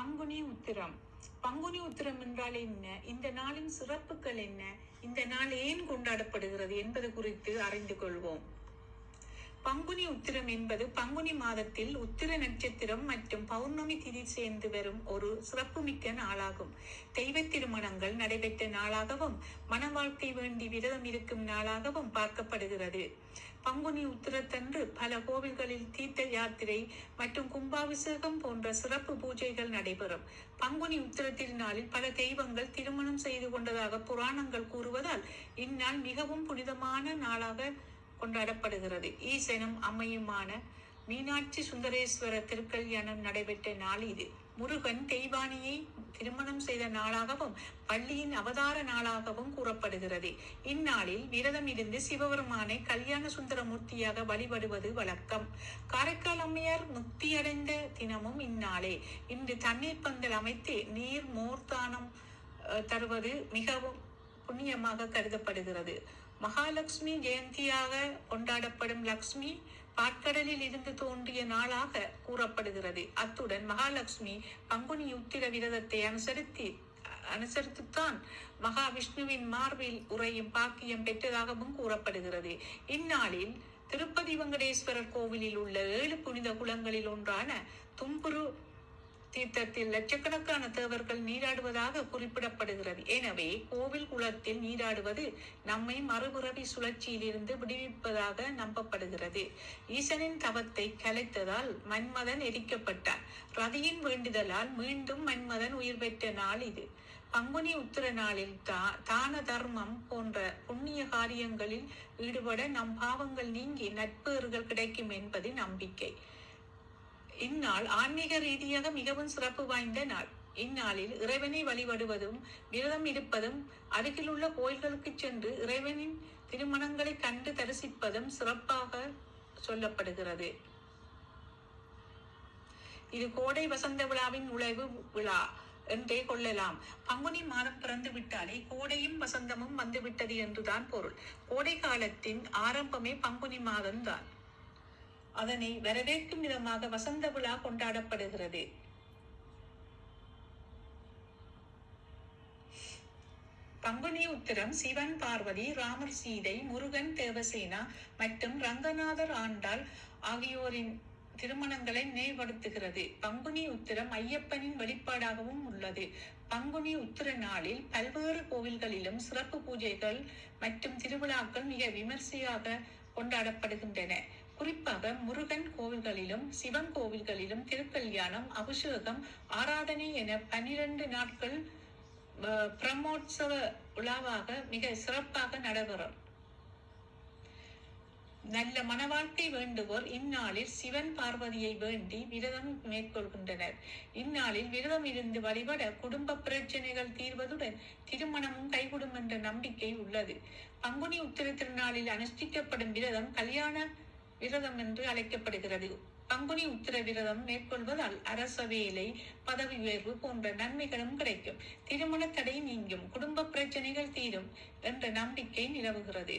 பங்குனி உத்திரம். பங்குனி உத்திரம் என்றால் என்ன? இந்த நாளின் சிறப்புகள் என்ன? இந்த நாள் ஏன் கொண்டாடப்படுகிறது என்பது குறித்து அறிந்து கொள்வோம். பங்குனி உத்திரம் என்பது பங்குனி மாதத்தில் உத்திர நட்சத்திரம் மற்றும் பௌர்ணமி திதி சேர்ந்து வரும் ஒரு சிறப்புமிக்க நாளாகும். தெய்வ திருமணங்கள் நடைபெற்ற நாளாகவும் மன வாழ்க்கை வேண்டி விரதம் இருக்கும் நாளாகவும் பார்க்கப்படுகிறது. பங்குனி உத்திரத்தன்று பல கோவில்களில் தீர்த்த யாத்திரை மற்றும் கும்பாபிஷேகம் போன்ற சிறப்பு பூஜைகள் நடைபெறும். பங்குனி உத்திர திருநாளில் பல தெய்வங்கள் திருமணம் செய்து கொண்டதாக புராணங்கள் கூறுவதால் இந்நாள் மிகவும் புனிதமான நாளாக கொண்டாடப்படுகிறது. ஈசனும் அம்மையுமான மீனாட்சி சுந்தரேஸ்வரர் திருக்கல்யாணம் நடைபெற்ற நாள் இது. முருகன் தெய்வானியை திருமணம் செய்த நாளாகவும் பள்ளியின் அவதார நாளாகவும் கூறப்படுகிறது. இந்நாளில் விரதம் இருந்து சிவபெருமானை கல்யாண சுந்தரமூர்த்தியாக வழிபடுவது வழக்கம். காரைக்கால் அம்மையார் முக்தியடைந்த தினமும் இந்நாளே. இன்று தண்ணீர் பந்தல் அமைத்து நீர் மோர்தானம் தருவது மிகவும் புண்ணியமாக கருதப்படுகிறது. மகாலட்சுமி ஜெயந்தியாக கொண்டாடப்படும் லக்ஷ்மி பாற்கடலில் இருந்து தோன்றிய நாளாக கூறப்படுகிறது. அத்துடன் மகாலட்சுமி பங்குனி உத்திர விரதத்தை அனுசரித்து அனுசரித்துத்தான் மகாவிஷ்ணுவின் மார்பில் உறையும் பாக்கியம் பெற்றதாகவும் கூறப்படுகிறது. இந்நாளில் திருப்பதி வெங்கடேஸ்வரர் கோவிலில் உள்ள ஏழு புனித குளங்களில் ஒன்றான தும்புரு தீர்த்தத்தில் லட்சக்கணக்கான தேவர்கள் நீராடுவதாக குறிப்பிடப்படுகிறது. எனவே கோவில் குளத்தில் நீராடுவது நம்மை மறுபிறவி சுழற்சியிலிருந்து விடுவிப்பதாக நம்பப்படுகிறது. ஈசனின் தவத்தை கலைத்ததால் மன்மதன் எரிக்கப்பட்டார் ரதியின் வேண்டுதலால் மீண்டும் மன்மதன் உயிர் பெற்ற நாள் இது. பங்குனி உத்திர நாளில் தா தான தர்மம் போன்ற புண்ணிய காரியங்களில் ஈடுபட நம் பாவங்கள் நீங்கி நட்பேறுகள் கிடைக்கும் என்பது நம்பிக்கை. இந்நாள் ஆன்மீக ரீதியாக மிகவும் சிறப்பு வாய்ந்த நாள். இந்நாளில் இறைவனை வழிபடுவதும் விரதம் இருப்பதும் அருகிலுள்ள கோயில்களுக்கு சென்று இறைவனின் திருமணங்களை கண்டு தரிசிப்பதும் சிறப்பாக சொல்லப்படுகிறது. இது கோடை வசந்த விழாவின் நுழைவு விழா என்றே கொள்ளலாம். பங்குனி மாதம் பிறந்து விட்டாலே கோடையும் வசந்தமும் வந்துவிட்டது என்றுதான் பொருள். கோடை காலத்தின் ஆரம்பமே பங்குனி மாதம்தான். அதனை வரவேற்கும் விதமாக வசந்த விழா கொண்டாடப்படுகிறது. பங்குனி உத்திரம் சிவன் பார்வதி ராமர் சீதை முருகன் தேவசேனா மற்றும் ரங்கநாதர் ஆண்டாள் ஆகியோரின் திருமணங்களை நினைவுபடுத்துகிறது. பங்குனி உத்திரம் ஐயப்பனின் வெளிப்பாடாகவும் உள்ளது. பங்குனி உத்திர நாளில் பல்வேறு கோவில்களிலும் சிறப்பு பூஜைகள் மற்றும் திருவிழாக்கள் மிக விமர்சையாக கொண்டாடப்படுகின்றன. குறிப்பாக முருகன் கோவில்களிலும் சிவன் கோவில்களிலும் திருக்கல்யாணம் அபிஷேகம் ஆராதனை என பனிரெண்டு நாட்கள் பிரம்மோற்சவ விழாவாக மிக சிறப்பாக நடைபெறும். நல்ல மனவாழ்க்கை வேண்டுவோர் இந்நாளில் சிவன் பார்வதியை வேண்டி விரதம் மேற்கொள்கின்றனர். இந்நாளில் விரதம் இருந்து வழிபட குடும்ப பிரச்சனைகள் தீர்வதுடன் திருமணமும் கைகூடும் என்ற நம்பிக்கை உள்ளது. பங்குனி உத்திர திருநாளில் அனுஷ்டிக்கப்படும் விரதம் கல்யாண விரதம் என்று அழைக்கப்படுகிறது. பங்குனி உத்திர விரதம் மேற்கொள்வதால் அரச வேலை பதவி உயர்வு போன்ற நன்மைகளும் கிடைக்கும். திருமண தடை நீங்கும் குடும்ப பிரச்சனைகள் தீரும் என்ற நம்பிக்கை நிலவுகிறது.